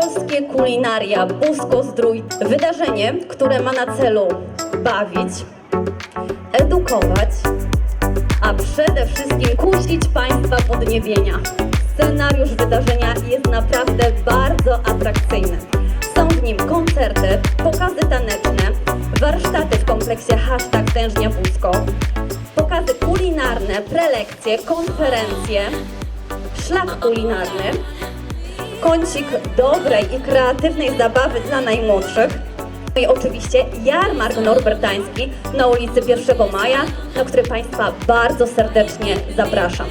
Polskie kulinaria Busko Zdrój. Wydarzenie, które ma na celu bawić, edukować, a przede wszystkim kusić Państwa podniebienia. Scenariusz wydarzenia jest naprawdę bardzo atrakcyjny. Są w nim koncerty, pokazy taneczne, warsztaty w kompleksie hashtag Tężnia Busko, pokazy kulinarne, prelekcje, konferencje, szlak kulinarny, kącik dobrej i kreatywnej zabawy dla najmłodszych. No i oczywiście jarmark norbertański na ulicy 1 Maja, na który Państwa bardzo serdecznie zapraszam.